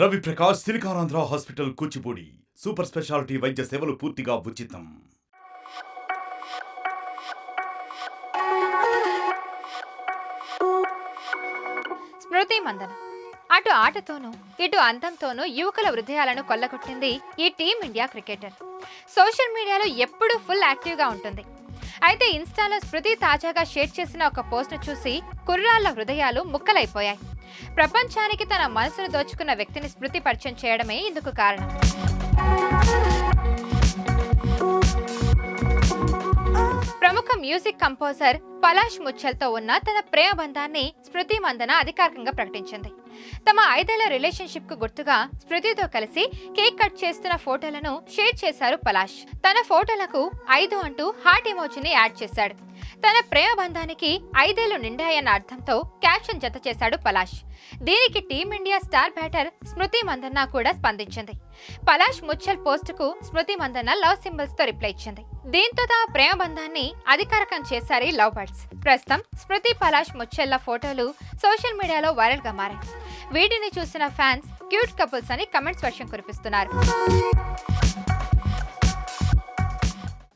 Ravi Prakash Siliconandhra hospital Kuchipudi super speciality వైద్య సేవలు పూర్తిగా ఉచితం. స్మృతి మందన. అటు ఆటతోనూ ఇటు అందంతోనూ యువకుల హృదయాలను కొల్లగొట్టింది ఈ టీమిండియా క్రికెటర్. సోషల్ మీడియాలో ఎప్పుడూ ఫుల్ యాక్టివ్గా ఉంటుంది. అయితే ఇన్స్టాలో స్మృతి తాజాగా షేర్ చేసిన ఒక పోస్ట్ను చూసి కుర్రాళ్ళ హృదయాలు ముక్కలైపోయాయి. ప్రపంచానికి తన మనసును దోచుకున్న వ్యక్తిని స్మృతి పరిచయం చేయడమే ఇందుకు కారణం. మ్యూజిక్ కంపోజర్ పలాష్ ముచ్చల్తో ఉన్న తన ప్రేమ బంధాన్ని స్మృతి మందన అధికారికంగా ప్రకటించింది. తమ ఐదేళ్ళ రిలేషన్షిప్కు గుర్తుగా స్మృతితో కలిసి కేక్ కట్ చేస్తున్న ఫోటోలను షేర్ చేశారు పలాష్. తన ఫోటోలకు ఐదు అంటూ హార్ట్ ఎమోజీని యాడ్ చేశాడు. తన ప్రేమ బంధానికి ఐదేళ్ళు నిండాయన్న అర్థంతో క్యాప్షన్ జత చేశాడు పలాష్. దీనికి team India star batter Smriti Mandhana కూడా స్పందించింది. పలాష్ ముచ్చల్ పోస్టుకు స్మృతి మందన్న లవ్ సింబల్స్తో రిప్లై ఇచ్చింది. దీంతో తమ ప్రేమ బంధాన్ని అధికారికం చేశారు లవ్ బర్డ్స్. ప్రస్తుతం స్మృతి పలాష్ ముచ్చెల్ల ఫోటోలు సోషల్ మీడియాలో వైరల్గా మారాయి. వీటిని చూసిన ఫ్యాన్స్ క్యూట్ కపుల్స్ అని కమెంట్స్ వర్షం కురిపిస్తున్నారు.